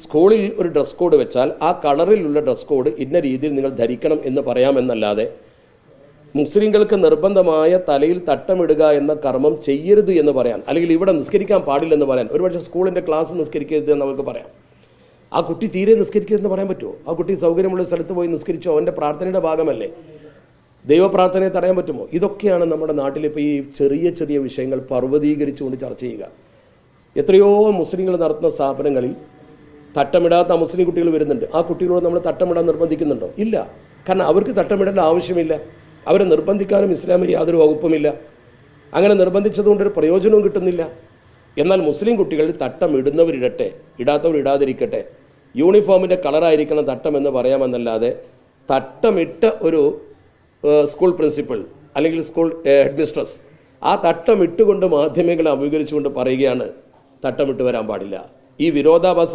സ്കൂളിൽ ഒരു dress code വെച്ചാൽ ആ കളറിലുള്ള ഡ്രസ് കോഡ് ഇന്ന രീതിയിൽ നിങ്ങൾ ധരിക്കണം എന്ന് പറയാമെന്നല്ലാതെ മുസ്ലിങ്ങൾക്ക് നിർബന്ധമായ തലയിൽ തട്ടമിടുക എന്ന കർമ്മം ചെയ്യരുത് എന്ന് പറയാൻ അല്ലെങ്കിൽ ഇവിടെ നിസ്കരിക്കാൻ പാടില്ലെന്ന് പറയാൻ ഒരുപക്ഷെ സ്കൂളിന്റെ ക്ലാസ് നിസ്കരിക്കരുത് എന്ന് നമുക്ക് പറയാം. ആ കുട്ടി തീരെ നിസ്കരിക്കരുതെന്ന് പറയാൻ പറ്റുമോ? ആ കുട്ടി സൗകര്യമുള്ള സ്ഥലത്ത് പോയി നിസ്കരിച്ചോ? അവന്റെ പ്രാർത്ഥനയുടെ ഭാഗമല്ലേ? ദൈവപ്രാർത്ഥനയെ തടയാൻ പറ്റുമോ? ഇതൊക്കെയാണ് നമ്മുടെ നാട്ടിൽ ഇപ്പോൾ ഈ ചെറിയ ചെറിയ വിഷയങ്ങൾ പർവതീകരിച്ചുകൊണ്ട് ചർച്ച ചെയ്യുക. എത്രയോ മുസ്ലിങ്ങൾ നടത്തുന്ന സ്ഥാപനങ്ങളിൽ തട്ടമിടാത്ത മുസ്ലിം കുട്ടികൾ വരുന്നുണ്ട്. ആ കുട്ടികളോട് നമ്മൾ തട്ടമിടാൻ നിർബന്ധിക്കുന്നുണ്ടോ? ഇല്ല. കാരണം അവർക്ക് തട്ടമിടേണ്ട ആവശ്യമില്ല. അവരെ നിർബന്ധിക്കാനും ഇസ്ലാമിൽ യാതൊരു വകുപ്പുമില്ല. അങ്ങനെ നിർബന്ധിച്ചതുകൊണ്ട് ഒരു പ്രയോജനവും കിട്ടുന്നില്ല. എന്നാൽ മുസ്ലിം കുട്ടികൾ തട്ടം ഇടുന്നവരിടട്ടെ ഇടാത്തവർ ഇടാതിരിക്കട്ടെ യൂണിഫോമിന്റെ കളറായിരിക്കണം തട്ടം എന്ന് പറയാമെന്നല്ലാതെ തട്ടമിട്ട ഒരു സ്കൂൾ പ്രിൻസിപ്പൽ അല്ലെങ്കിൽ സ്കൂൾ ഹെഡ് മിസ്ട്രസ് ആ തട്ടമിട്ടുകൊണ്ട് മാധ്യമങ്ങളെ അഭിമുഖീകരിച്ചുകൊണ്ട് പറയുകയാണ് തട്ടമിട്ട് വരാൻ പാടില്ല. ഈ വിരോധാഭാസ